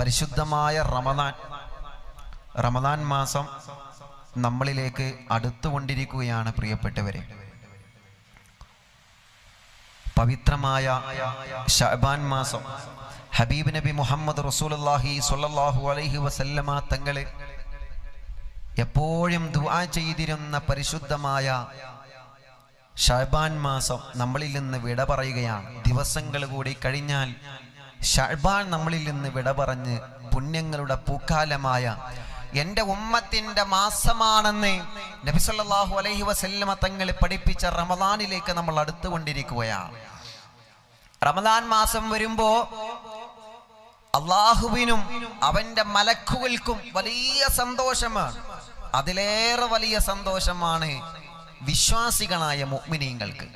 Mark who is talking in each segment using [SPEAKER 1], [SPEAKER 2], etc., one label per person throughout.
[SPEAKER 1] പരിശുദ്ധമായ റമദാൻ. റമദാൻ മാസം നമ്മളിലേക്ക് അടുത്തുകൊണ്ടിരിക്കുകയാണ് പ്രിയപ്പെട്ടവരെ. പവിത്രമായ ഷഅബാൻ മാസം ഹബീബ് നബി മുഹമ്മദ് റസൂലുള്ളാഹി സ്വല്ലല്ലാഹു അലൈഹി വസല്ലമ തങ്ങളെ എപ്പോഴും ദുആ ചെയ്തിരുന്ന പരിശുദ്ധമായ ഷഅബാൻ മാസം നമ്മളിൽ നിന്ന് വിട പറയുകയാണ്. ദിവസങ്ങൾ കൂടി കഴിഞ്ഞാൽ ഷഅബാൻ നമ്മളിൽ നിന്ന് വിട പറഞ്ഞ് പുണ്യങ്ങളുടെ പൂക്കാലമായ എന്റെ ഉമ്മത്തിന്റെ മാസമാണെന്ന് നബി സല്ലല്ലാഹു അലൈഹി വസല്ലമ തങ്ങളെ പഠിപ്പിച്ച റമദാനിലേക്ക് നമ്മൾ അടുത്തുകൊണ്ടിരിക്കുകയാണ്. റമദാൻ മാസം വരുമ്പോ അള്ളാഹുവിനും അവന്റെ മലക്കുകൾക്കും വലിയ സന്തോഷമാണ്. അതിലേറെ വലിയ സന്തോഷമാണ് വിശ്വാസികളായ മുഅ്മിനീങ്ങൾക്ക്.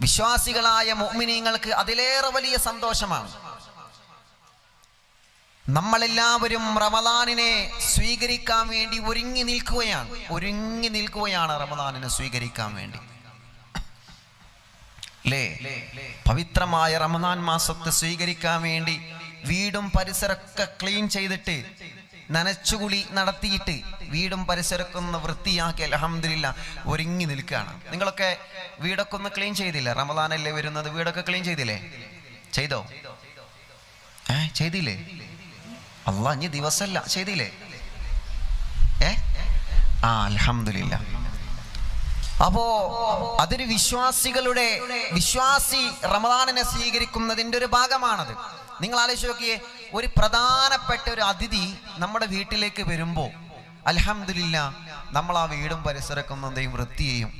[SPEAKER 1] വിശ്വാസികളായ മുഅ്മിനീങ്ങൾക്ക് അതിലേറെ വലിയ സന്തോഷമാണ്. നമ്മളെല്ലാവരും റമദാനിനെ സ്വീകരിക്കാൻ വേണ്ടി ഒരുങ്ങി നിൽക്കുകയാണ്. ഒരുങ്ങി നിൽക്കുകയാണ് റമദാനിനെ സ്വീകരിക്കാൻ വേണ്ടി. അല്ലേ പവിത്രമായ റമദാൻ മാസത്തെ സ്വീകരിക്കാൻ വേണ്ടി വീടും പരിസരമൊക്കെ ക്ലീൻ ചെയ്തിട്ട് നനച്ചുകുളി നടത്തിയിട്ട് വീടും പരിസരമൊക്കെ ഒന്ന് വൃത്തിയാക്കി അലഹമില്ല ഒരുങ്ങി നിൽക്കുകയാണ്. നിങ്ങളൊക്കെ വീടൊക്കെ ഒന്ന് ക്ലീൻ ചെയ്തില്ലേ? റമദാനല്ലേ വരുന്നത്? വീടൊക്കെ ക്ലീൻ ചെയ്തില്ലേ? ചെയ്തോ? ഏ ചെയ്തില്ലേ? അല്ല ഇനി ദിവസമല്ല ചെയ്തില്ലേ? ഏ? ആ അലഹമില്ല അപ്പോ അതൊരു വിശ്വാസികളുടെ വിശ്വാസി റമദാനിനെ സ്വീകരിക്കുന്നതിന്റെ ഒരു ഭാഗമാണത്. നിങ്ങൾ ആലോചിച്ച് നോക്കിയേ ഒരു പ്രധാനപ്പെട്ട ഒരു അതിഥി നമ്മുടെ വീട്ടിലേക്ക് വരുമ്പോൾ അലഹമില്ല നമ്മൾ ആ വീടും പരിസരമൊക്കെ ഒന്ന് എന്തെയും വൃത്തി ചെയ്യും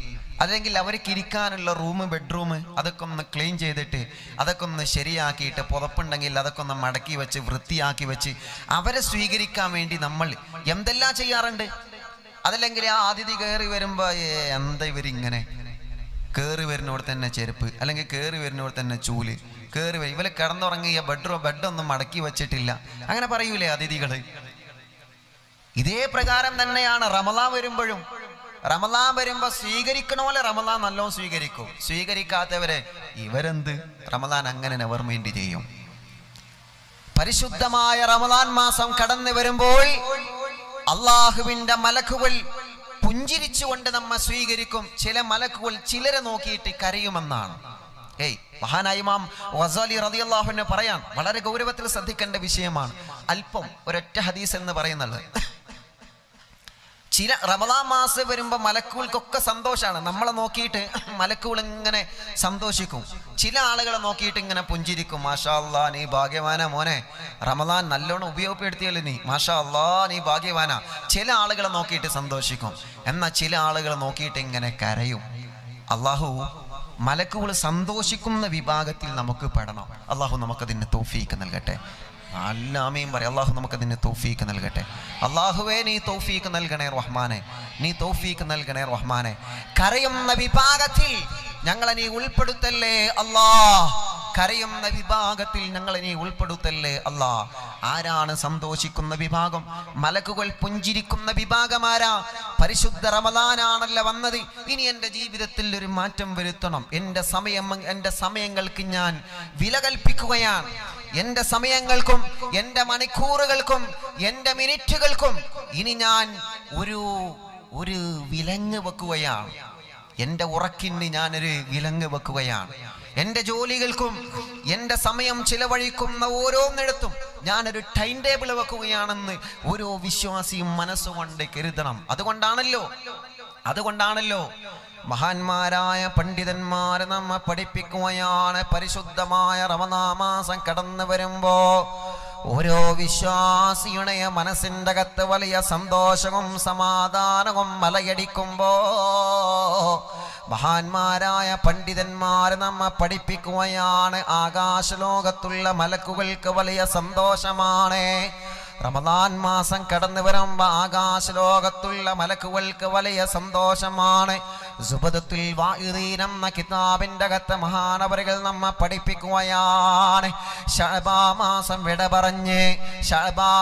[SPEAKER 1] അല്ലെങ്കിൽ അവർക്ക് ഇരിക്കാനുള്ള റൂം ബെഡ്റൂം അതൊക്കെ ഒന്ന് ക്ലീൻ ചെയ്തിട്ട് അതൊക്കെ ഒന്ന് ശരിയാക്കിയിട്ട് പുതപ്പുണ്ടെങ്കിൽ അതൊക്കെ ഒന്ന് മടക്കി വെച്ച് വൃത്തിയാക്കി വെച്ച് അവരെ സ്വീകരിക്കാൻ വേണ്ടി നമ്മൾ എന്തെല്ലാം ചെയ്യാറുണ്ട്? അതല്ലെങ്കിൽ ആ അതിഥി കയറി വരുമ്പോ ഏ, എന്താ ഇവരിങ്ങനെ? കയറി വരുന്നവിടെ തന്നെ ചെരുപ്പ് അല്ലെങ്കിൽ കയറി വരുന്നവിടെ തന്നെ ചൂൽ കയറി വരും. ഇവരെ കിടന്നുറങ്ങിയ ബെഡ്റൂം ബെഡൊന്നും മടക്കി വെച്ചിട്ടില്ല. അങ്ങനെ പറയൂലേ അതിഥികൾ ഇതേ പ്രകാരം തന്നെയാണ് റമലാൻ വരുമ്പോഴും. റമലാൻ വരുമ്പോ സ്വീകരിക്കണ പോലെ റമലാൻ നല്ലോണം സ്വീകരിക്കും. സ്വീകരിക്കാത്തവരെ ഇവരെന്ത്? റമലാൻ അങ്ങനെ നെവർ മൈൻഡ് ചെയ്യും. പരിശുദ്ധമായ റമലാൻ മാസം കടന്നു വരുമ്പോൾ അള്ളാഹുവിന്റെ മലക്കുകൾ പുഞ്ചിരിച്ചുകൊണ്ട് നമ്മ സ്വീകരിക്കും. ചില മലക്കുകൾ ചിലരെ നോക്കിയിട്ട് കരയുമെന്നാണ്. ഏയ് മഹാനായി മാം വസാലി റതിയല്ലാഹുവിനെ പറയാൻ വളരെ ഗൗരവത്തിൽ ശ്രദ്ധിക്കേണ്ട വിഷയമാണ്. അല്പം ഒരൊറ്റ ഹദീസ് എന്ന് പറയുന്നത്. ചില റമദാ മാസം വരുമ്പോൾ മലക്കൂൾക്കൊക്കെ സന്തോഷമാണ് നമ്മളെ നോക്കിയിട്ട് മലക്കൂൾ ഇങ്ങനെ സന്തോഷിക്കും. ചില ആളുകളെ നോക്കിയിട്ട് ഇങ്ങനെ പുഞ്ചിരിക്കും. മാഷാ അല്ലാ നീ ഭാഗ്യവാന മോനെ. റമദാൻ നല്ലോണം ഉപയോഗപ്പെടുത്തിയല്ലോ നീ. മാഷാ അല്ലാ നീ ഭാഗ്യവാന. ചില ആളുകളെ നോക്കിയിട്ട് സന്തോഷിക്കും. എന്നാൽ ചില ആളുകളെ നോക്കിയിട്ട് ഇങ്ങനെ കരയും. അള്ളാഹു മലക്കുകൾ സന്തോഷിക്കുന്ന വിഭാഗത്തിൽ നമുക്ക് പെടണം. അള്ളാഹു നമുക്കതിന് തോഫീക്ക് നൽകട്ടെ. നല്ല പറയാം അള്ളാഹു നമുക്കതിന് തൗഫീക്ക് നൽകട്ടെ. അള്ളാഹുവേ നീ തൗഫീക്ക് നൽകണേ റഹ്മാനെ. നീ തൗഫീക്ക് നൽകണേ റഹ്മാനെ. കരയുന്ന വിഭാഗത്തിൽ ഞങ്ങളെ നീ ഉൾപ്പെടുത്തല്ലേ അല്ലാ കരയുന്ന വിഭാഗത്തിൽ ഞങ്ങളെ നീ ഉൾപ്പെടുത്തല്ലേ അല്ല? ആരാണ് സന്തോഷിക്കുന്ന വിഭാഗം? മലക്കുകൾ പുഞ്ചിരിക്കുന്ന വിഭാഗമാരാ പരിശുദ്ധ റമദാനാണല്ലോ വന്നത്. ഇനി എന്റെ ജീവിതത്തിൽ ഒരു മാറ്റം വരുത്തണം. എന്റെ സമയം എന്റെ സമയങ്ങൾക്ക് ഞാൻ വില കൽപ്പിക്കുകയാണ്. എന്റെ സമയങ്ങൾക്കും എന്റെ മണിക്കൂറുകൾക്കും എന്റെ മിനിറ്റുകൾക്കും ഇനി ഞാൻ ഒരു ഒരു വിലങ്ങ് വെക്കുകയാണ്. എന്റെ ഉറക്കിന് ഞാനൊരു വിലങ്ങ് വെക്കുകയാണ്. എന്റെ ജോലികൾക്കും എന്റെ സമയം ചിലവഴിക്കുന്ന ഓരോന്നിടത്തും ഞാനൊരു ടൈം ടേബിൾ വെക്കുകയാണെന്ന് ഓരോ വിശ്വാസിയും മനസ്സുകൊണ്ട് കരുതണം. അതുകൊണ്ടാണല്ലോ അതുകൊണ്ടാണല്ലോ മഹാന്മാരായ പണ്ഡിതന്മാരെ നമ്മെ പഠിപ്പിക്കുകയാണ്. പരിശുദ്ധമായ റമനാമാസം കടന്നു വരുമ്പോ ഓരോ വിശ്വാസിയുടെ മനസ്സിന്റെ അകത്ത് വലിയ സന്തോഷവും സമാധാനവും മലയടിക്കുമ്പോ മഹാന്മാരായ പണ്ഡിതന്മാർ നമ്മെ പഠിപ്പിക്കുകയാണ്. ആകാശലോകത്തുള്ള മലക്കുകൾക്ക് വലിയ സന്തോഷമാണ്. റമദാൻ മാസം കടന്നു വരുമ്പോ ആകാശലോകത്തുള്ള മലക്കുകൾക്ക് വലിയ സന്തോഷമാണ്. സുബദത്തുൽ വായുദീനം കിതാബിന്റെ അകത്ത് മഹാനവറുകൾ നമ്മ പഠിപ്പിക്കുകയാണ്. മാസം വിട പറഞ്ഞ്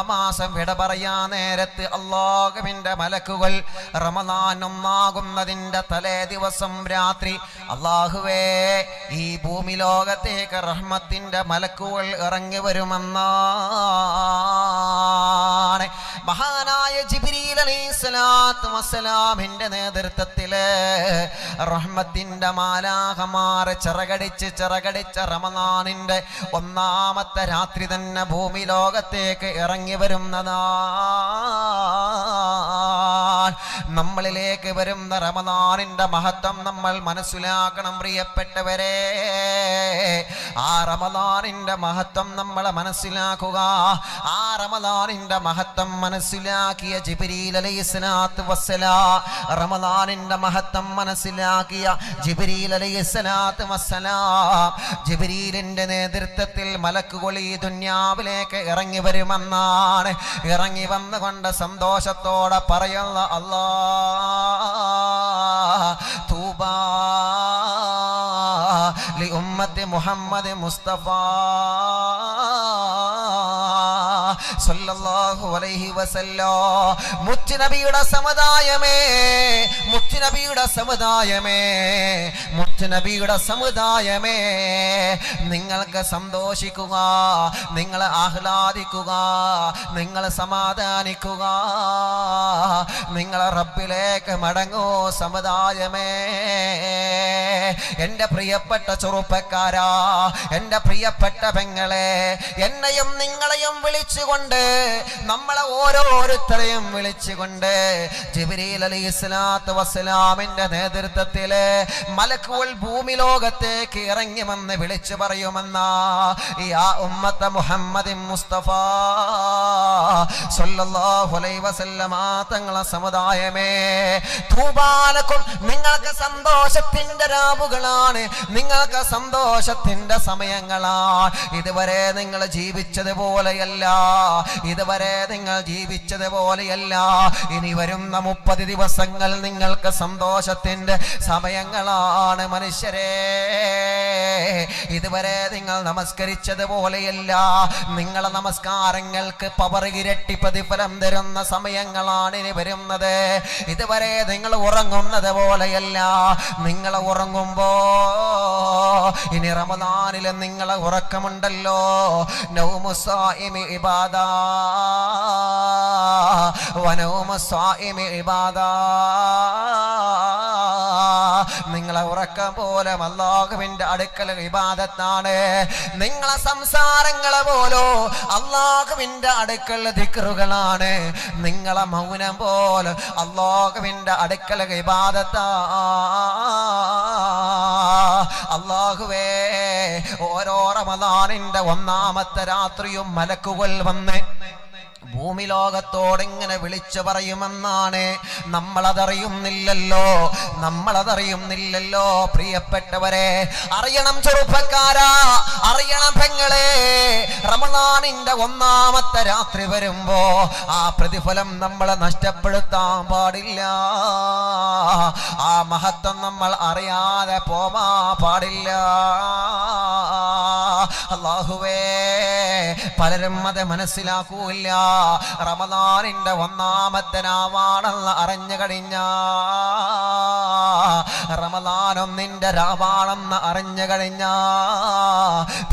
[SPEAKER 1] മാസം വിട പറയാ നേരത്ത് അള്ളാഹുവിന്റെ മലക്കുകൾ റമദാൻ ഒന്നാകുന്നതിന്റെ തലേ ദിവസം രാത്രി അള്ളാഹുവേ ഈ ഭൂമി ലോകത്തേക്ക് റഹ്മത്തിന്റെ മലക്കുകൾ ഇറങ്ങി വരുമെന്നാണ്. മഹാനായ ജിബ്രീൽ അലൈഹിസ്സലാത്തു വസ്സലാമിന്റെ നേതൃത്വത്തിൽ റഹ്മത്തിന്റെ മാലാഹമാർ ചിറകടിച്ച് ചിറകടിച്ച റമദാനിന്റെ ഒന്നാമത്തെ രാത്രി തന്നെ ഭൂമി ലോകത്തേക്ക് ഇറങ്ങി വരുന്നതാ നമ്മളിലേക്ക് വരുന്ന റമദാനിന്റെ മഹത്വം നമ്മൾ മനസ്സിലാക്കണം പ്രിയപ്പെട്ടവരെ. ആ റമദാനിന്റെ മഹത്വം നമ്മളെ മനസ്സിലാക്കുക. ആ റമദാനിന്റെ മഹത്വം മനസ്സിലാക്കിയ ജിബിരിൽ അലൈഹിസ്സലാത്തു വസ്സല. റമദാനിന്റെ മഹത്വം മനസ്സിലാക്കിയ ജിബിരിൽ അലൈഹിസ്സലാത്തു വസ്സലാം. ജിബിരിലിന്റെ നേതൃത്വത്തിൽ മലക്കുകൾ ഈ ദുന്യാവിലേക്ക് ഇറങ്ങി വരുമെന്നാണ്. ഇറങ്ങി വന്നുകൊണ്ട് സന്തോഷത്തോടെ പറയുന്ന അല്ലാ തൂബാ. ഉമ്മത്തി മുഹമ്മദ് മുസ്തഫ. സല്ലല്ലാഹു അലൈഹി വസല്ലോ. മുത്തുനബിയുടെ സമുദായമേ മുത്തുനബിയുടെ സമുദായമേ മുത്തുനബിയുടെ സമുദായമേ നിങ്ങൾക്ക് സന്തോഷിക്കുക നിങ്ങൾ ആഹ്ലാദിക്കുക നിങ്ങൾ സമാധാനിക്കുക നിങ്ങൾ റബ്ബിലേക്ക് മടങ്ങൂ സമുദായമേ. എന്റെ പ്രിയപ്പെട്ട ചെറുപ്പക്കാരാ എന്റെ പ്രിയപ്പെട്ട പെങ്ങളെ എന്നെയും നിങ്ങളെയും വിളിച്ചുകൊണ്ട് നമ്മളെ ഓരോരുത്തരെയും വിളിച്ചുകൊണ്ട് ജിബിരിൽ അലി ഇസ്ലാത്ത് വസ്സലാമിന്റെ നേതൃത്വത്തിൽ മലക്കുകൾ ഭൂമി ലോകത്തേക്ക് ഇറങ്ങി വന്ന് വിളിച്ചു പറയുമെന്ന ആ ഉമ്മത്ത മുഹമ്മദ് മുസ്തഫ സല്ലല്ലാഹു അലൈഹി വസല്ലമ തങ്ങളെ സമുദായമേ തൂബാലക്കും നിങ്ങൾക്ക് സന്തോഷത്തിന്റെ രാവുകളാണ് നിങ്ങൾക്ക് സന്തോഷത്തിന്റെ സമയങ്ങളാണ് ഇതുവരെ നിങ്ങൾ ജീവിച്ചതുപോലെയല്ല. ഇതുവരെ നിങ്ങൾ ജീവിച്ചതുപോലെയല്ല. ഇനി വരുന്ന മുപ്പത് ദിവസങ്ങൾ നിങ്ങൾക്ക് സന്തോഷത്തിന്റെ സമയങ്ങളാണ് മനുഷ്യരെ. ഇതുവരെ നിങ്ങൾ നമസ്കരിച്ചതുപോലെയല്ല. നിങ്ങളെ നമസ്കാരങ്ങൾക്ക് പവർ ഇരട്ടി പ്രതിഫലം തരുന്ന സമയങ്ങളാണ് ഇനി വരുന്നത്. ഇതുവരെ നിങ്ങൾ ഉറങ്ങുന്നത് പോലെയല്ല നിങ്ങൾ ഉറങ്ങുമ്പോ ഇനി റമദാനിലെ നിങ്ങളെ ഉറക്കമുണ്ടല്ലോ. നൗമുസായിമി ഇബാദാ വനൗമുസായിമി ഇബാദാ. നിങ്ങളെ ഉറക്കം പോലെ അള്ളാഹുവിന്റെ അടുക്കൽ വിവാദത്താണ് നിങ്ങളെ സംസാരങ്ങളെ പോലോ അള്ളാഹുവിന്റെ അടുക്കൽ ദിക്കറുകളാണ് നിങ്ങളെ മൗനം പോലെ അള്ളാഹുവിന്റെ അടുക്കൽ വിവാദത്താ അള്ളാഹുവേ ഓരോ റമദാനിന്റെ ഒന്നാമത്തെ രാത്രിയും മലക്കുകൾ വന്ന് ഭൂമി ലോകത്തോടെങ്ങനെ വിളിച്ചു പറയുമെന്നാണ്. നമ്മളതറിയുന്നില്ലല്ലോ. നമ്മളതറിയുന്നില്ലല്ലോ പ്രിയപ്പെട്ടവരെ. അറിയണം ചെറുപ്പക്കാരാ അറിയണം പെങ്ങളെ. റമണാണിന്റെ ഒന്നാമത്തെ രാത്രി വരുമ്പോ ആ പ്രതിഫലം നമ്മളെ നഷ്ടപ്പെടുത്താൻ പാടില്ല. ആ മഹത്വം നമ്മൾ അറിയാതെ പോവാ പാടില്ല. അള്ളാഹുവേ പലരും അത് മനസ്സിലാക്കൂല്ല. റമദാനിന്റെ ഒന്നാമത്തെ നാവാണെന്ന് അറിഞ്ഞു കഴിഞ്ഞ. റമദാനും ഒന്നിന്റെ രാവാണെന്ന് അറിഞ്ഞു കഴിഞ്ഞ.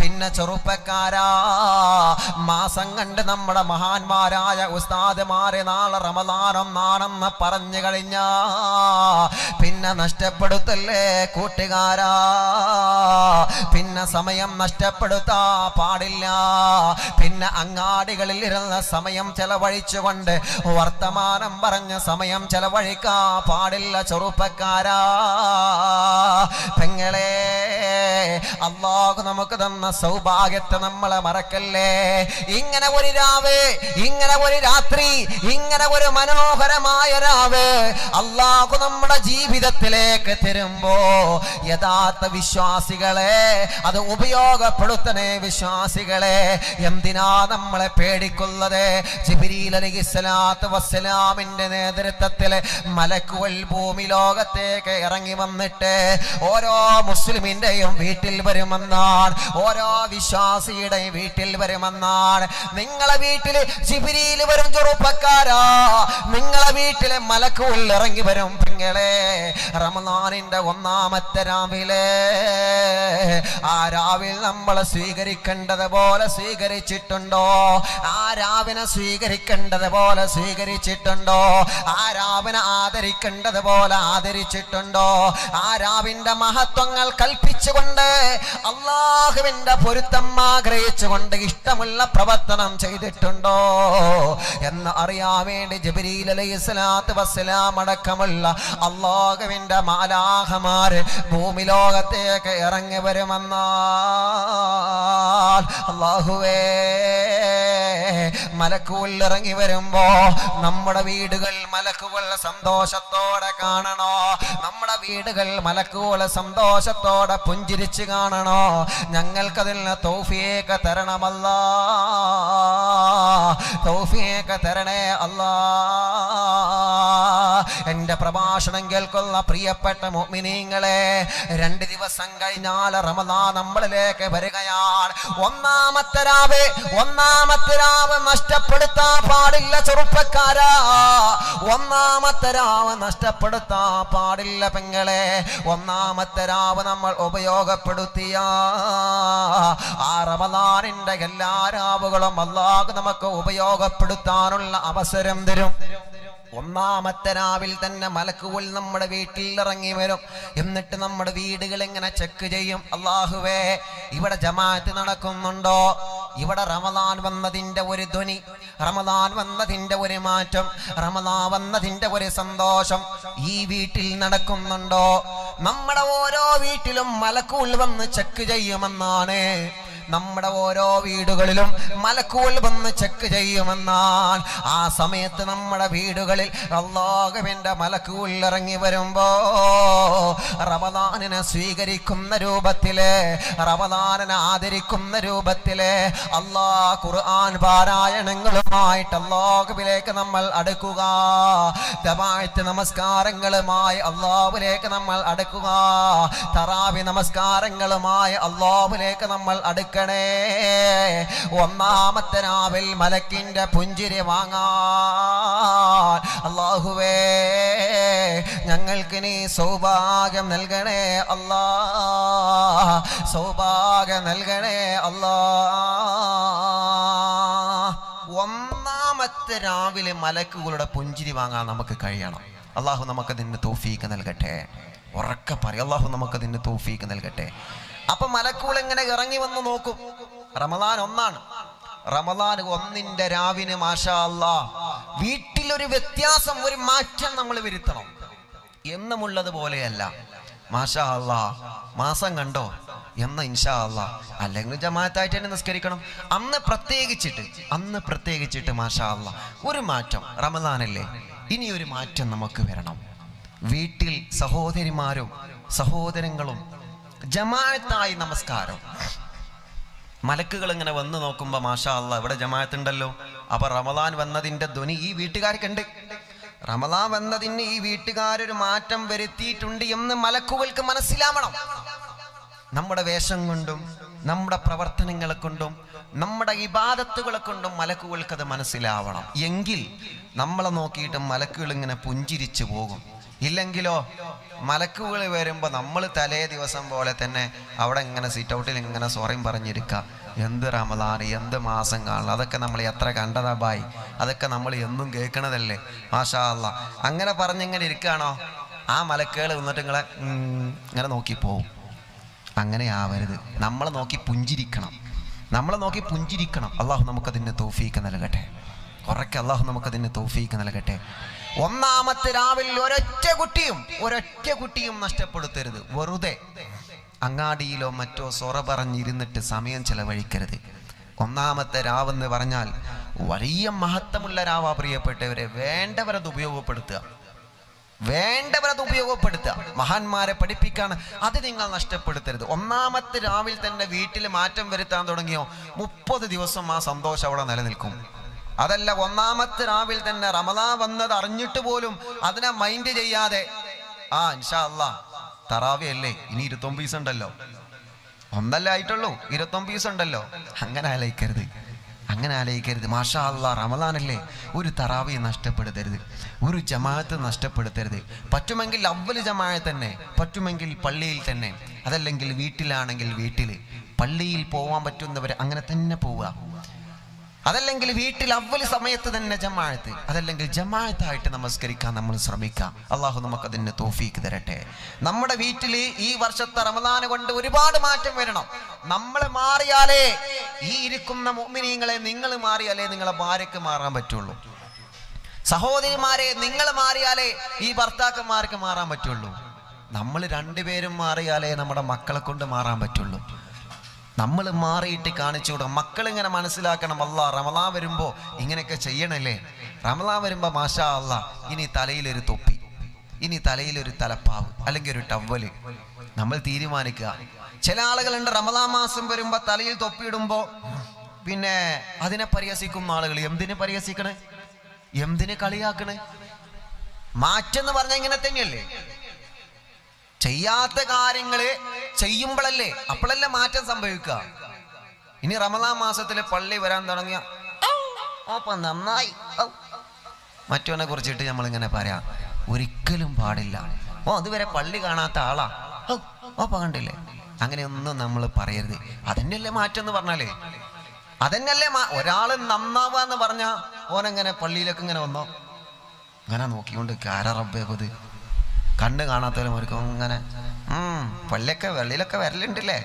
[SPEAKER 1] പിന്നെ ചെറുപ്പക്കാരാ മാസം കണ്ട് നമ്മുടെ മഹാന്മാരായ ഉസ്താദ്മാരെ നാളെ റമദാനൊന്നാണെന്ന് പറഞ്ഞു കഴിഞ്ഞ. പിന്നെ നഷ്ടപ്പെടുത്തല്ലേ കൂട്ടുകാരാ. പിന്നെ സമയം നഷ്ടപ്പെടുത്താ പാടില്ല. പിന്നെ അങ്ങാടികളിൽ ഇരുന്ന സമയം ചെലവഴിച്ചുകൊണ്ട് വർത്തമാനം പറഞ്ഞ സമയം ചെലവഴിക്കാ പാടില്ല ചെറുപ്പക്കാരാ. പെങ്ങളെ അള്ളാഹു നമുക്ക് തന്ന സൗഭാഗ്യത്തെ നമ്മളെ മറക്കല്ലേ? ഇങ്ങനെ ഒരു രാവ് ഇങ്ങനെ ഒരു രാത്രി ഇങ്ങനെ ഒരു മനോഹരമായ രാവ് അള്ളാഹു നമ്മുടെ ജീവിതത്തിലേക്ക് തരുമ്പോ യഥാർത്ഥ വിശ്വാസികളെ അത് ഉപയോഗപ്പെടുത്തണേ വിശ്വാസികളെ എന്തിനാ നമ്മളെ പേടിക്കുന്നത്? ജിബിരിൽ അലൈഹി സ്വലാത്തു വസ്സലാമിന്റെ നേതൃത്വത്തിൽ മലക്കുവൽ ഭൂമി ലോകത്തേക്ക് ഇറങ്ങി വന്നിട്ട് ഓരോ മുസ്ലിമിന്റെയും വീട്ടിൽ വരുമെന്നാണ് ഓരോ വിശ്വാസിയുടെയും വീട്ടിൽ വരുമെന്നാണ്. നിങ്ങളെ വീട്ടിൽ ജിബിരിയിൽ വരും ചെറുപ്പക്കാരാ. നിങ്ങളെ വീട്ടിലെ മലക്കുവൽ ഇറങ്ങി വരും പെങ്ങളെ. റമദാനിന്റെ ഒന്നാമത്തെ രാവിലെ ആ രാവിൽ നമ്മൾ സ്വീകരിക്കേണ്ടത് പോലെ സ്വീകരിച്ചിട്ടുണ്ടോ? ആ രാവിനെ സ്വീകരിക്കേണ്ടത് പോലെ സ്വീകരിച്ചിട്ടുണ്ടോ? ആ രാവിനെ ആദരിക്കേണ്ടത് പോലെ ആദരിച്ചിട്ടുണ്ടോ? ആ രാവിന്റെ മഹത്വങ്ങൾ കൽപ്പിച്ചുകൊണ്ട് അള്ളാഹുവിന്റെ പൊരുത്തം ആഗ്രഹിച്ചുകൊണ്ട് ഇഷ്ടമുള്ള പ്രവർത്തനം ചെയ്തിട്ടുണ്ടോ? എന്ന് അറിയാൻ വേണ്ടി ജബരീൽ അലൈഹി സ്വലാത്ത് വസ്സലാം അടക്കമുള്ള അള്ളാഹുവിന്റെ മാലാഹമാര് ഭൂമി ലോകത്തേക്ക് ഇറങ്ങി വരുമെന്നാൽ അള്ളാഹുവേ മലക്കുകൾ ഇറങ്ങി വരുമ്പോ നമ്മുടെ വീടുകൾ മലക്കുകൾ സന്തോഷത്തോടെ കാണണോ? നമ്മുടെ വീടുകൾ മലക്കുകൾ സന്തോഷത്തോടെ പുഞ്ചിരിച്ച് കാണണോ? ഞങ്ങൾക്കതിൽ തൗഫിയേക്ക് തരണമല്ല. തൗഫിയേക്ക് തരണേ അല്ലാ. എന്റെ പ്രഭാഷണം കേൾക്കുന്ന പ്രിയപ്പെട്ട മുഅ്മിനീങ്ങളെ രണ്ട് ദിവസം കഴിഞ്ഞാൽ റമദാ നമ്മളിലേക്ക് വരികയാണ്. ഒന്നാമത്തെ രാവ് ഒന്നാമത്തെ രാവ് നഷ്ടപ്പെടുത്താൻ പാടില്ല ചെറുപ്പക്കാരാ. ഒന്നാമത്തെ രാവ് നഷ്ടപ്പെടുത്താൻ പാടില്ല പെങ്ങളെ. ഒന്നാമത്തെ രാവ് നമ്മൾ ഉപയോഗപ്പെടുത്തിയ. ആ എല്ലാ രാവുകളും അല്ലാഹ് നമുക്ക് ഉപയോഗപ്പെടുത്താനുള്ള അവസരം തരും. ഒന്നാമത്തെ രാവിൽ തന്നെ മലക്കുകൾ നമ്മുടെ വീട്ടിൽ ഇറങ്ങി വരും. എന്നിട്ട് നമ്മുടെ വീടുകൾ ഇങ്ങനെ ചെക്ക് ചെയ്യും? അള്ളാഹുവേ ഇവിടെ ജമാഅത്ത് നടക്കുന്നുണ്ടോ? ഇവിടെ റമദാൻ വന്നതിന്റെ ഒരു ധ്വനി റമദാൻ വന്നതിന്റെ ഒരു മാറ്റം റമദാൻ വന്നതിന്റെ ഒരു സന്തോഷം ഈ വീട്ടിൽ നടക്കുന്നുണ്ടോ? നമ്മുടെ ഓരോ വീട്ടിലും മലക്കൂൾ വന്ന് ചെക്ക് ചെയ്യുമെന്നാണ്. നമ്മുടെ ഓരോ വീടുകളിലും മലക്കുകൾ വന്ന് ചെക്ക് ചെയ്യുമെന്നാൽ ആ സമയത്ത് നമ്മുടെ വീടുകളിൽ അള്ളാഹുവിന്റെ മലക്കുകൾ ഇറങ്ങി വരുമ്പോ റമദാനിനെ സ്വീകരിക്കുന്ന രൂപത്തിൽ റമദാനിനെ ആദരിക്കുന്ന രൂപത്തിൽ അള്ളാ ഖുർആൻ പാരായണങ്ങളുമായിട്ട് അള്ളാഹുവിലേക്ക് നമ്മൾ അടുക്കുക. നമസ്കാരങ്ങളുമായി അള്ളാഹുലേക്ക് നമ്മൾ അടുക്കുക. തറാവി നമസ്കാരങ്ങളുമായി അള്ളാഹുലേക്ക് നമ്മൾ അടുക്കണേ ഒന്നാമത്തെ നാവിൽ മലക്കിന്റെ പുഞ്ചിരി വാങ്ങാൻ. അള്ളാഹുവേ ഞങ്ങൾക്ക് നീ സൗഭാഗ്യം നൽകണേ അല്ലാ. സൗഭാഗ്യം നൽകണേ അല്ലാ. ഒന്നാമത്തെ രാവിലെ മലക്കുകളുടെ പുഞ്ചിരി വാങ്ങാൻ നമുക്ക് കഴിയണം. അള്ളാഹു നമുക്കതിന് തോഫീക്ക് നൽകട്ടെ. ഉറക്കെ പറയും. അള്ളാഹു നമുക്കതിന് തോഫീക്ക് നൽകട്ടെ. അപ്പൊ മലക്കൂൾ എങ്ങനെ ഇറങ്ങി വന്ന് നോക്കും? റമദാൻ ഒന്നാണ്. റമദാൻ ഒന്നിന്റെ രാവിന് മാഷാ അല്ലാ വീട്ടിലൊരു വ്യത്യാസം ഒരു മാറ്റം നമ്മൾ വരുത്തണം. എന്നുമുള്ളത് പോലെയല്ല മാഷാ അല്ല മാസം കണ്ടോ? എന്ന ഇൻഷാ അല്ല അല്ലെങ്കിൽ ജമാഅത്തായിട്ട് തന്നെ നിസ്കരിക്കണം. അന്ന് പ്രത്യേകിച്ചിട്ട് അന്ന് പ്രത്യേകിച്ചിട്ട് മാഷാ അല്ല ഒരു മാറ്റം റമദാനല്ലേ? ഇനി ഒരു മാറ്റം നമുക്ക് വരണം. വീട്ടിൽ സഹോദരിമാരും സഹോദരങ്ങളും ജമാഅത്തായി നമസ്കാരം. മലക്കുകൾ ഇങ്ങനെ വന്ന് നോക്കുമ്പോൾ മാഷാ അല്ല ഇവിടെ ജമാഅത്തുണ്ടല്ലോ. അപ്പൊ റമദാൻ വന്നതിന്റെ ധ്വനി ഈ വീട്ടുകാർക്കുണ്ട്. റമദാൻ വന്നതിന് ഈ വീട്ടുകാരൊരു മാറ്റം വരുത്തിയിട്ടുണ്ട് എന്ന് മലക്കുകൾക്ക് മനസ്സിലാവണം. നമ്മുടെ വേഷം കൊണ്ടും നമ്മുടെ പ്രവർത്തനങ്ങളെ കൊണ്ടും നമ്മുടെ ഇബാദത്തുകളെ കൊണ്ടും മലക്കുകൾക്ക് അത് മനസ്സിലാവണം. എങ്കിൽ നമ്മളെ നോക്കിയിട്ട് മലക്കുകൾ ഇങ്ങനെ പുഞ്ചിരിച്ചു പോകും. ഇല്ലെങ്കിലോ മലക്കുകൾ വരുമ്പോൾ നമ്മൾ തലേ ദിവസം പോലെ തന്നെ അവിടെ ഇങ്ങനെ സിറ്റ് ഔട്ടിൽ ഇങ്ങനെ സോറിയും പറഞ്ഞിരിക്കുക എന്ത് റമദാൻ എന്ത് മാസം കാണണം അതൊക്കെ നമ്മൾ എത്ര കണ്ടതാ ബായി. അതൊക്കെ നമ്മൾ എന്നും കേൾക്കണതല്ലേ. മാഷാ അല്ല അങ്ങനെ പറഞ്ഞിങ്ങനെ ഇരിക്കുകയാണോ ആ മലക്കുകൾ വന്നിട്ട് നിങ്ങളെ ഇങ്ങനെ നോക്കി പോവും. അങ്ങനെ ആവരുത്. നമ്മളെ നോക്കി പുഞ്ചിരിക്കണം. നമ്മളെ നോക്കി പുഞ്ചിരിക്കണം. അള്ളാഹു നമുക്കതിന് തോഫീക്ക് നൽകട്ടെ. കുറയ്ക്ക് അള്ളാഹു നമുക്കതിന് തോഫീക്ക് നൽകട്ടെ. ഒന്നാമത്തെ രാവിലെ ഒരൊറ്റ കുട്ടിയും ഒരൊറ്റ കുട്ടിയും നഷ്ടപ്പെടുത്തരുത്. വെറുതെ. അങ്ങാടിയിലോ മറ്റോ സൊറ പറഞ്ഞിരുന്നിട്ട് സമയം ചെലവഴിക്കരുത്. ഒന്നാമത്തെ രാവെന്ന് പറഞ്ഞാൽ വലിയ മഹത്വമുള്ള രാവാ പ്രിയപ്പെട്ടവരെ വേണ്ടവരത് ഉപയോഗപ്പെടുത്തുക. വേണ്ടവരത് ഉപയോഗപ്പെടുത്തുക. മഹാന്മാരെ പഠിപ്പിക്കാൻ അത് നിങ്ങൾ നഷ്ടപ്പെടുത്തരുത്. ഒന്നാമത്തെ രാവിൽ തന്നെ വീട്ടിൽ മാറ്റം വരുത്താൻ തുടങ്ങിയോ മുപ്പത് ദിവസം ആ സന്തോഷം അവിടെ നിലനിൽക്കും. അതല്ല ഒന്നാമത്തെ രാവിൽ തന്നെ റമദാ വന്നത് അറിഞ്ഞിട്ട് പോലും അതിനെ മൈൻഡ് ചെയ്യാതെ. ആ ഇൻഷാ അല്ലാ തറാവി അല്ലേ ഇനി ഇരുപത്തൊമ്പത് പീസ് ഉണ്ടല്ലോ. ഒന്നല്ലേ ആയിട്ടുള്ളൂ ഇരുപത്തൊമ്പത് ഉണ്ടല്ലോ. അങ്ങനെ ആലോചിക്കരുത്. അങ്ങനെ ആലോചിക്കരുത്. മാഷാ അല്ല റമദാനല്ലേ? ഒരു തറാവി നഷ്ടപ്പെടുത്തരുത്. ഒരു ജമാഅത്ത് നഷ്ടപ്പെടുത്തരുത്. പറ്റുമെങ്കിൽ അവൽ ജമായ തന്നെ പറ്റുമെങ്കിൽ പള്ളിയിൽ തന്നെ. അതല്ലെങ്കിൽ വീട്ടിലാണെങ്കിൽ വീട്ടിൽ പള്ളിയിൽ പോവാൻ പറ്റുന്നവർ അങ്ങനെ തന്നെ പോവുക. അതല്ലെങ്കിൽ വീട്ടിൽ അവൽ സമയത്ത് തന്നെ ജമാഅത്ത് അതല്ലെങ്കിൽ ജമാഅത്തായിട്ട് നമസ്കരിക്കാൻ നമ്മൾ ശ്രമിക്കാം. അള്ളാഹു നമുക്ക് അതിന് തോഫീക്ക് തരട്ടെ. നമ്മുടെ വീട്ടിൽ ഈ വർഷത്തെ റമദാന് കൊണ്ട് ഒരുപാട് മാറ്റം വരണം. നമ്മൾ മാറിയാലേ ഈ ഇരിക്കുന്ന മോമിനിയങ്ങളെ നിങ്ങൾ മാറിയാലേ നിങ്ങളെ ഭാര്യയ്ക്ക് മാറാൻ പറ്റുള്ളൂ. സഹോദരിമാരെ നിങ്ങൾ മാറിയാലേ ഈ ഭർത്താക്കന്മാർക്ക് മാറാൻ പറ്റുള്ളൂ. നമ്മൾ രണ്ടുപേരും മാറിയാലേ നമ്മുടെ മക്കളെ കൊണ്ട് മാറാൻ പറ്റുള്ളൂ. നമ്മൾ മാറിയിട്ട് കാണിച്ചു കൊടുക്കണം മക്കൾ ഇങ്ങനെ മനസ്സിലാക്കണം. അല്ല റമലാ വരുമ്പോൾ ഇങ്ങനെയൊക്കെ ചെയ്യണല്ലേ? റമലാ വരുമ്പോൾ മാഷാ അല്ല ഇനി തലയിലൊരു തൊപ്പി ഇനി തലയിലൊരു തലപ്പാവ് അല്ലെങ്കിൽ ഒരു ടവൽ നമ്മൾ തീരുമാനിക്കുക. ചില ആളുകളുണ്ട് റമലാ മാസം വരുമ്പോൾ തലയിൽ തൊപ്പിയിടുമ്പോൾ പിന്നെ അതിനെ പരിഹസിക്കുന്ന ആളുകൾ. എന്തിനെ പരിഹസിക്കണേ? എന്തിനെ കളിയാക്കണേ? മാറ്റെന്ന് പറഞ്ഞ ഇങ്ങനെ തന്നെയല്ലേ? ചെയ്യാത്ത കാര്യങ്ങൾ ചെയ്യുമ്പോഴല്ലേ അപ്പോഴല്ലേ മാറ്റം സംഭവിക്കുക? ഇനി റമദാൻ മാസത്തിൽ പള്ളി വരാൻ തുടങ്ങിയ അപ്പൊ നന്നായി. മറ്റവനെ കുറിച്ചിട്ട് നമ്മൾ ഇങ്ങനെ പറയാം ഒരിക്കലും പാടില്ല. ഓ അതുവരെ പള്ളി കാണാത്ത ആളാ. ഓ കണ്ടില്ലേ? അങ്ങനെയൊന്നും നമ്മൾ പറയരുത്. അതന്നെയല്ലേ മാറ്റം എന്ന് പറഞ്ഞാലേ. അതന്നെയല്ലേ ഒരാൾ ഒരാൾ നന്നാവുക എന്ന് പറഞ്ഞാ ഓനെങ്ങനെ പള്ളിയിലേക്ക് ഇങ്ങനെ വന്നോ? അങ്ങനെ നോക്കിക്കൊണ്ട് കാര റബ്ബേ കൊത് കണ്ണ് കാണാത്തവരും അവർക്ക് അങ്ങനെ പള്ളിയൊക്കെ വെള്ളിയിലൊക്കെ വരലുണ്ടല്ലേ?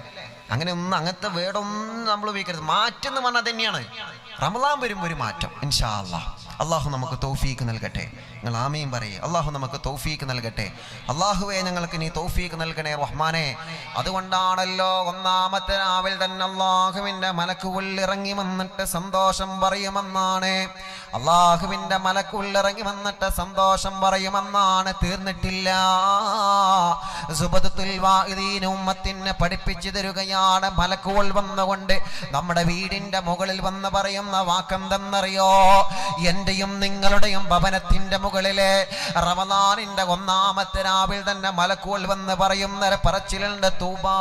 [SPEAKER 1] അങ്ങനെ ഒന്നും അങ്ങനത്തെ വേടൊന്നും നമ്മൾ ഉപയോഗിക്കരുത്. മാറ്റം എന്ന് പറഞ്ഞാൽ തന്നെയാണ്. റമദാൻ വരുമ്പോൾ ഒരു മാറ്റം ഇൻഷാ അല്ലാ അള്ളാഹു നമുക്ക് തൗഫീക്ക് നൽകട്ടെ. നിങ്ങൾ ആമയും പറയേ. അള്ളാഹു നമുക്ക് തൗഫീക്ക് നൽകട്ടെ. അള്ളാഹുവെ ഞങ്ങൾക്ക് നീ തൗഫീക്ക് നൽകണേ റഹ്മാനെ. അതുകൊണ്ടാണല്ലോ ഒന്നാമത്തെ രാവിൽ തന്നെ അള്ളാഹുവിന്റെ മലക്കുകൾ ഇറങ്ങി വന്നിട്ട് സന്തോഷം പറയുമെന്നാണ്. അള്ളാഹുവിന്റെ മലക്കുകൾ ഇറങ്ങി വന്നിട്ട് സന്തോഷം പറയുമെന്നാണ്. തീർന്നിട്ടില്ല. ഉമ്മത്തിനെ പഠിപ്പിച്ചു തരുകയാണ് മലക്കുകൾ വന്നുകൊണ്ട്. നമ്മുടെ വീടിന്റെ മുകളിൽ വന്ന് പറയുന്ന വാക്കെന്തെന്നറിയോ? എന്റെയും നിങ്ങളുടെയും ഭവനത്തിന്റെ മുകളിലെ റമദാനിന്റെ ഒന്നാമത്തെ രാവിൽ തന്നെ മലക്കുകൾ വന്ന് പറയുന്ന പറച്ചിലുണ്ട് തൂബാ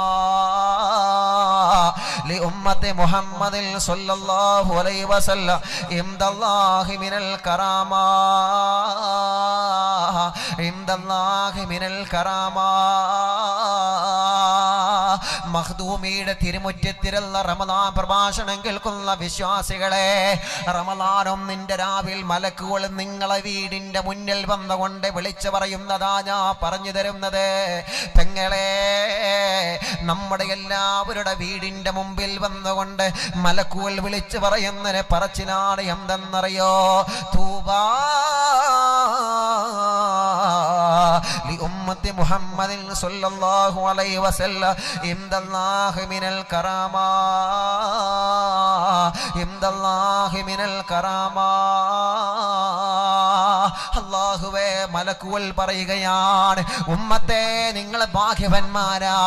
[SPEAKER 1] മുഹമ്മദിൽ സല്ലല്ലാഹു അലൈഹി വസല്ലം. മിനൽ മിനൽ കറാമാ മഖ്ദൂമിയുടെ തിരുമുറ്റത്തിരുന്ന റമദാൻ പ്രഭാഷണം കേൾക്കുന്ന വിശ്വാസികളെ റമദാനും നിന്റെ രാവിൽ മലക്കുകൾ നിങ്ങളെ വീടിന്റെ മുന്നിൽ വന്നുകൊണ്ട് വിളിച്ചു പറയുന്നതാ ഞാൻ പറഞ്ഞു തരുന്നത്. പെങ്ങളെ നമ്മുടെ എല്ലാവരുടെ വീടിന്റെ മുമ്പിൽ വന്നുകൊണ്ട് മലക്കുകൾ വിളിച്ചു പറയുന്നതിന് പറച്ചിലാണ് എന്തെന്നറിയോ? തൂബാ ഉമ്മത്തി മുഹമ്മദിൽ സല്ലല്ലാഹു അലൈഹി വസല്ല. ഇംദല്ലാഹി മിനൽ കറാമ. ഇംദല്ലാഹി മിനൽ കറാമ. അള്ളാഹുവേ മലക്കുകൾ പറയുകയാണ് ഉമ്മത്തെ നിങ്ങൾ ഭാഗ്യവന്മാരാ.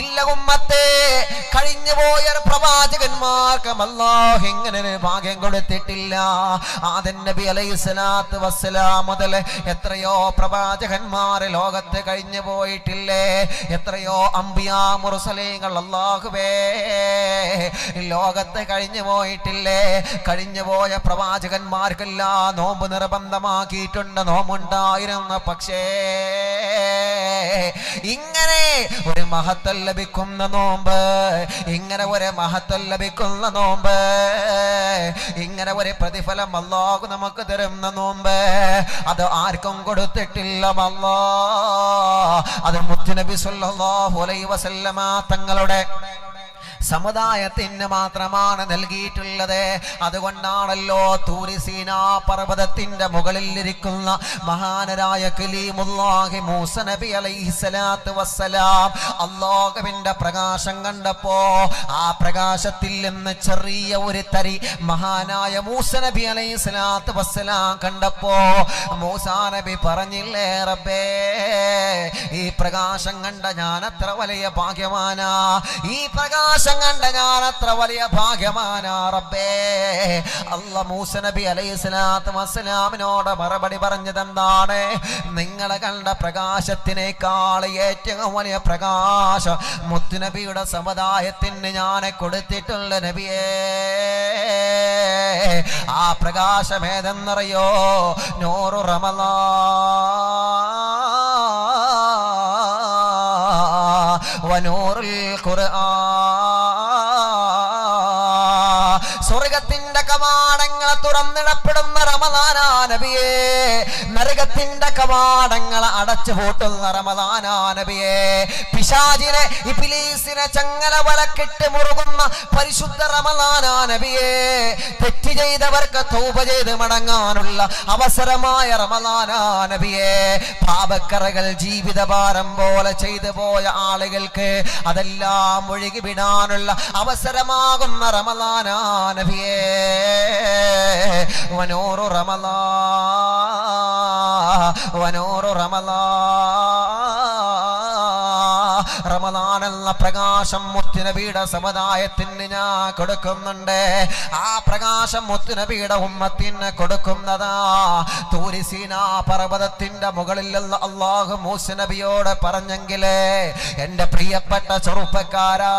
[SPEAKER 1] ഇല്ല ഉമ്മത്തെ കഴിഞ്ഞു പോയ പ്രവാചകന്മാർക്ക് അല്ലാഹു ഇങ്ങനെ ഭാഗ്യം കൊടുത്തിട്ടില്ല. ആദൻ നബി അലൈഹി സ്വലാത്ത് വസ്സലാം മുതൽ എത്രയോ പ്രവാചകന്മാർ ലോകത്ത് കഴിഞ്ഞു പോയിട്ടില്ലേ? എത്രയോ അമ്പിയാ മുറുസലേങ്ങൾ അള്ളാഹുവേ ലോകത്ത് കഴിഞ്ഞു പോയിട്ടില്ലേ? കഴിഞ്ഞു പോയ പ്രവാചകന്മാർക്കെല്ലാം നോമ്പ് നിർബന്ധമാക്കിയിട്ടുണ്ട്. നോമ്പുണ്ടായിരുന്നു. പക്ഷേ ഇങ്ങനെ ഒരു മഹത്വം ലഭിക്കുന്ന നോമ്പ് ഇങ്ങനെ ഒരു മഹത്വം ലഭിക്കുന്ന നോമ്പ് ഇങ്ങനെ ഒരു പ്രതിഫലം അല്ലാഹു നമുക്ക് തരുന്ന നോമ്പ് അത് ആർക്കും കൊടുത്തിട്ടില്ല അല്ലാ. അത് മുത്തുനബി സല്ലല്ലാഹു അലൈഹി വസല്ലമ തങ്ങളുടെ സമുദായത്തിന് മാത്രമാണ് നൽകിയിട്ടുള്ളത്. അതുകൊണ്ടാണല്ലോ തൂരിസീന പർവതത്തിന്റെ മുകളിൽ ഇരിക്കുന്ന മഹാനരായ കലീമുല്ലാഹി മൂസ നബി പ്രകാശം കണ്ടപ്പോ ആ പ്രകാശത്തിൽ നിന്ന് ചെറിയ ഒരു തരി മഹാനായ മൂസ നബി അലൈഹി സ്വലാത്ത് വസ്സലാം കണ്ടപ്പോ മൂസാനബി പറഞ്ഞില്ലേ റബ്ബേ ഈ പ്രകാശം കണ്ട ഞാൻ അത്ര വലിയ ഭാഗ്യവാനാ. ഈ പ്രകാശം കണ്ട ഞാൻ അത്ര വലിയ ഭാഗ്യമാനാ റബ്ബേ. അല്ല മൂസ നബി അലൈഹി സ്വലാത്തു വസ്സലാമിനോട് മറുപടി നിങ്ങളെ കണ്ട പ്രകാശത്തിനേക്കാൾ ഏറ്റവും വലിയ പ്രകാശം മുത്തുനബിയുടെ സമുദായത്തിന് ഞാൻ കൊടുത്തിട്ടുള്ള നബിയേ. ആ പ്രകാശം ഏതെന്നറിയോ നൂറു റമലാ. വനൂറുൽ ഖുർആൻ. കവാടങ്ങൾ തുറന്നിടപ്പെടുന്ന റമദാനാ നരകത്തിന്റെ കവാടങ്ങൾ അടച്ചു പൂട്ടുന്ന റമദാനാ പിശാചിനെ ഇബിലീസിനെ ചങ്ങല വലക്കിട്ട് മുറുകുന്ന പരിശുദ്ധ റമലാനാ നബിയേ തെറ്റ് ചെയ്തവർക്ക് തൗപ ചെയ്ത് മടങ്ങാനുള്ള അവസരമായ റമലാനാ നബിയേ പാപക്കറകൾ ജീവിതഭാരം പോലെ ചെയ്തു പോയ ആളുകൾക്ക് അതെല്ലാം ഒഴുകി വിടാനുള്ള അവസരമാകുന്ന റമലാനാ നബിയേ. വനോറു റമലാ വനോറു റമലാ. റമദാൻ എന്ന പ്രകാശം മുത്തുനബിയുടെ സമുദായത്തിന് ഞാൻ കൊടുക്കുന്നുണ്ട്. ആ പ്രകാശം മുത്തുനബിയുടെ ഉമ്മത്തിന് കൊടുക്കുന്നതാ. തൂരിസീന പർവതത്തിന്റെ മുകളിലുള്ള അള്ളാഹു മൂസ നബിയോട് പറഞ്ഞെങ്കിലേ എന്റെ പ്രിയപ്പെട്ട ചെറുപ്പക്കാരാ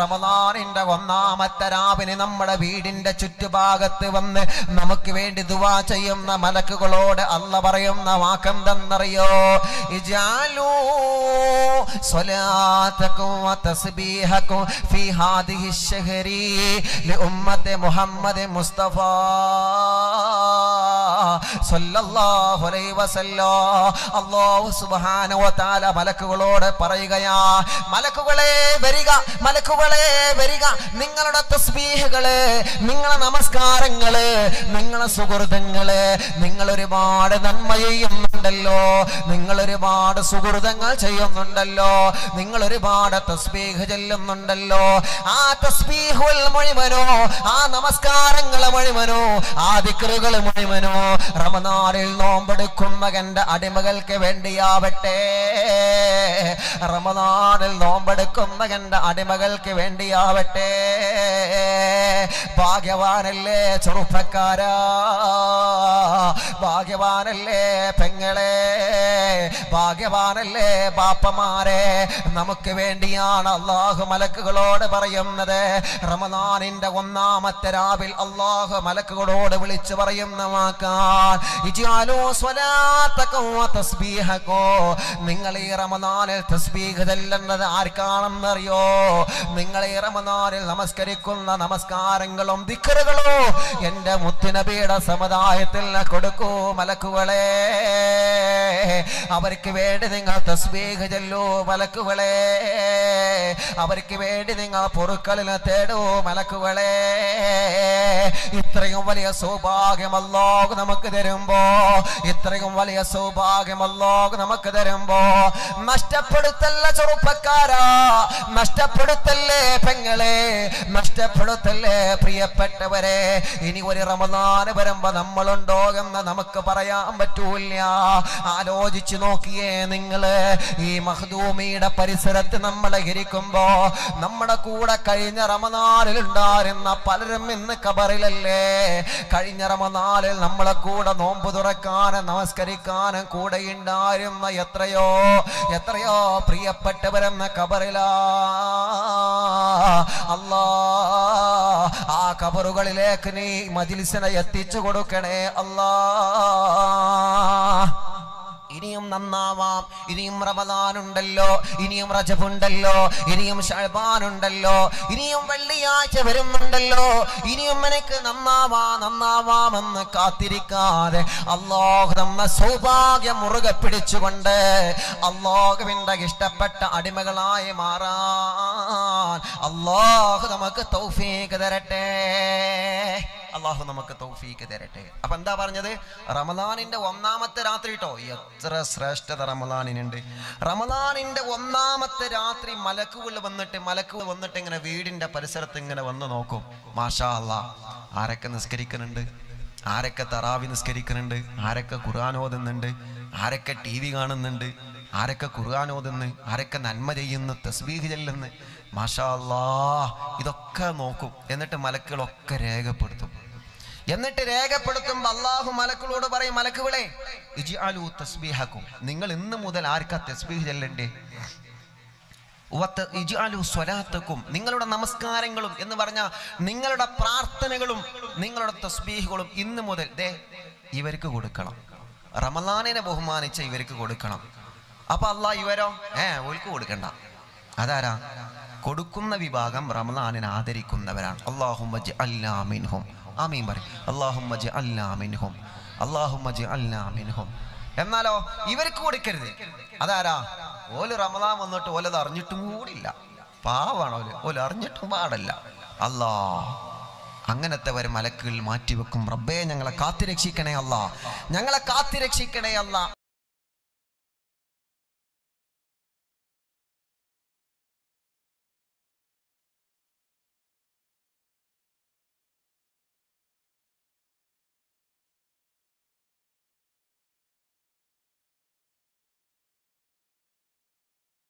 [SPEAKER 1] റമദാനിന്റെ ഒന്നാമത്തെ രാവിലെ നമ്മുടെ വീടിന്റെ ചുറ്റുഭാഗത്ത് വന്ന് നമുക്ക് വേണ്ടി ദുവാ ചെയ്യുന്ന മലക്കുകളോട് അല്ല പറയുന്ന വാക്കെന്തെന്നറിയോ? ഇജാലൂ صلاتكم وتسبيحكم في هذه الشهر لأمة محمد مصطفى മലക്കുകളോട് പറയുകയാ മലക്കുകളെ വരിക മലക്കുകളെ വരിക നിങ്ങളുടെ തസ്ബീഹുകൾ നിങ്ങളെ നമസ്കാരങ്ങൾ നിങ്ങളെ സുഹൃതങ്ങൾ നിങ്ങൾ ഒരുപാട് നന്മ ചെയ്യുന്നുണ്ടല്ലോ നിങ്ങൾ ഒരുപാട് സുഹൃതങ്ങൾ ചെയ്യുന്നുണ്ടല്ലോ നിങ്ങൾ ഒരുപാട് തസ്ബീഹ് ചെല്ലുന്നുണ്ടല്ലോ. ആ തസ്ബീഹുൽ മുഴുവനോ ആ നമസ്കാരങ്ങൾ മുഴുവനോ ആ ദിക്കറുകൾ മുഴുവനോ റമദാനിൽ നോമ്പെടുക്കും മകന്റെ അടിമകൾക്ക് വേണ്ടിയാവട്ടെ. റമദാനിൽ നോമ്പെടുക്കും മകന്റെ അടിമകൾക്ക് വേണ്ടിയാവട്ടെ. ഭാഗ്യവാനല്ലേ ചെറുപ്പക്കാരാ. ഭാഗ്യവാനല്ലേ പെങ്ങളെ. ഭാഗ്യവാനല്ലേ പാപ്പമാരെ നമുക്ക് വേണ്ടിയാണ് അള്ളാഹു മലക്കുകളോട് പറയുന്നത്. റമദാനിന്റെ ഒന്നാമത്തെ രാവിൽ അള്ളാഹു മലക്കുകളോട് വിളിച്ചു പറയുന്ന വതസ്ബീഹക്കോ നിങ്ങൾ ഈ റമദാനിൽ തസ്ബീഹ് ചെല്ലുന്നത് ആർക്കാണെന്നറിയോ? നിങ്ങൾ ഈ റമദാനിൽ നമസ്കരിക്കുന്ന നമസ്കാരങ്ങളും ദിക്കറുകളോ? എന്റെ മുത്തുനബിയുടെ സമുദായത്തിൽ കൊടുക്കൂ മലക്കുകളെ. അവർക്ക് വേണ്ടി നിങ്ങൾ തസ്ബീഹ് ചെല്ലൂ മലക്കുകളെ. അവർക്ക് വേണ്ടി നിങ്ങൾ പൊറുക്കലിനെ തേടൂ മലക്കുകളെ. ഇത്രയും വലിയ സൗഭാഗ്യമല്ലോ നമുക്ക് തരുമ്പോ? ഇത്രയും വലിയ സൗഭാഗ്യമല്ലോ നമുക്ക് തരുമ്പോ? നഷ്ടപ്പെടുത്തല്ല ചെറുപ്പക്കാരാ നഷ്ടപ്പെടുത്തല്ലേ പെങ്ങളെ നഷ്ടപ്പെടുത്തല്ലേ പ്രിയപ്പെട്ടവരെ? ഇനി ഒരു റമദാന് വരുമ്പോ നമ്മളുണ്ടോ എന്ന് നമുക്ക് പറയാൻ പറ്റൂല ആലോചിച്ചു നോക്കിയേ നിങ്ങൾ. ഈ മഹദൂമിയുടെ പരിസരത്ത് നമ്മൾ ഇരിക്കുമ്പോ നമ്മുടെ കൂടെ കഴിഞ്ഞ റമദാനിൽ ഉണ്ടായിരുന്ന പലരും ഇന്ന് കബറിലല്ലേ കഴിഞ്ഞ റമനാലിൽ നമ്മളെ കൂടെ നോമ്പ് തുറക്കാനും നമസ്കരിക്കാനും കൂടെ ഉണ്ടായിരുന്ന എത്രയോ എത്രയോ പ്രിയപ്പെട്ടവരെന്ന കബറിലാ അല്ലാ ആ കബറുകളിലേക്ക് നീ മജിലിസിനെ എത്തിച്ചു കൊടുക്കണേ അല്ലാ. ഇനിയും നന്നാവാം. ഇനിയും റമദാനുണ്ടല്ലോ. ഇനിയും റജബുണ്ടല്ലോ. ഇനിയും ഷഴബാനുണ്ടല്ലോ ഇനിയും വെള്ളിയാഴ്ച വരുന്നുണ്ടല്ലോ. ഇനിയും എനിക്ക് നന്നാവാ നന്നാവാമെന്ന് കാത്തിരിക്കാതെ അല്ലാഹു നമ്മെ സൗഭാഗ്യം മുറുകെ പിടിച്ചുകൊണ്ട് അല്ലാഹുവിന്റെ ഇഷ്ടപ്പെട്ട അടിമകളായി മാറാൻ അല്ലാഹു നമുക്ക് തൗഫീഖ് തരട്ടെ. അള്ളാഹു നമുക്ക് തൗഫീഖ് തരട്ടെ. അപ്പൊ എന്താ പറഞ്ഞത്? റമദാനിന്റെ ഒന്നാമത്തെ രാത്രി കേട്ടോ എത്ര ശ്രേഷ്ഠത റമദാനിനുണ്ട്. റമദാനിന്റെ ഒന്നാമത്തെ രാത്രി മലക്കുകൾ വന്നിട്ട് മലക്കുകൾ വന്നിട്ട് ഇങ്ങനെ വീടിന്റെ പരിസരത്ത് ഇങ്ങനെ വന്ന് നോക്കും. മാഷാ അള്ളാ ആരൊക്കെ നിസ്കരിക്കുന്നുണ്ട്? ആരൊക്കെ തറാവി നിസ്കരിക്കുന്നുണ്ട്? ആരൊക്കെ ഖുർആൻ ഓതുന്നുണ്ട്? ആരൊക്കെ ടി വി കാണുന്നുണ്ട്? ആരൊക്കെ ഖുർആൻ ഓതുന്നു? ആരൊക്കെ നന്മ ചെയ്യുന്നു? തസ്ബീഹ് ചെല്ലുന്നു? മാഷാ അല്ലാ ഇതൊക്കെ നോക്കും. എന്നിട്ട് മലക്കുകളൊക്കെ രേഖപ്പെടുത്തും. എന്നിട്ട് രേഖപ്പെടുത്തുമ്പോൾ അള്ളാഹു മലക്കുകളോട് പറയും മലക്കുകളെ ഇജിഅലു തസ്ബീഹക്കും. നിങ്ങൾ ഇന്ന് മുതൽ ആർക്കാ തസ്ബീഹ് ചെല്ലണ്ടേ ും? ഇജ്അലൂ നിങ്ങളുടെ നമസ്കാരങ്ങളും എന്ന് പറഞ്ഞ നിങ്ങളുടെ പ്രാർത്ഥനകളും നിങ്ങളുടെ തസ്ബീഹുകളും ഇന്ന് മുതൽ ദേ ഇവർക്ക് കൊടുക്കണം. റമലാനിനെ ബഹുമാനിച്ച ഇവർക്ക് കൊടുക്കണം. അപ്പൊ അള്ളാഹ് ഇവരോ? ഏ ഓൽക്ക് കൊടുക്കണ്ട. അതാരാ? കൊടുക്കുന്ന വിഭാഗം റമലാനിനെ ആദരിക്കുന്നവരാണ്. അള്ളാഹുമ്മജ് അല്ലാമിൻഹും ആമീൻ പറയും. അള്ളാഹുമ്മജ് അല്ലാമിൻഹും അള്ളാഹുമ്മജ് അല്ലാമിൻഹും എന്നാലോ ഇവർക്ക് കൊടുക്കരുത്. അതാരാ? ഓൽ റമദാൻ വന്നിട്ട് ഓലത് അറിഞ്ഞിട്ടും കൂടില്ല പാവാണ് ഓൽ. ഓൽ അറിഞ്ഞിട്ടും പാടല്ല. അല്ലാ അങ്ങനത്തെ ഒരു മലക്കുകൾ മാറ്റിവെക്കും. റബ്ബേ ഞങ്ങളെ കാത്തിരക്ഷിക്കണേ അല്ല. ഞങ്ങളെ കാത്തിരക്ഷിക്കണേ അല്ല.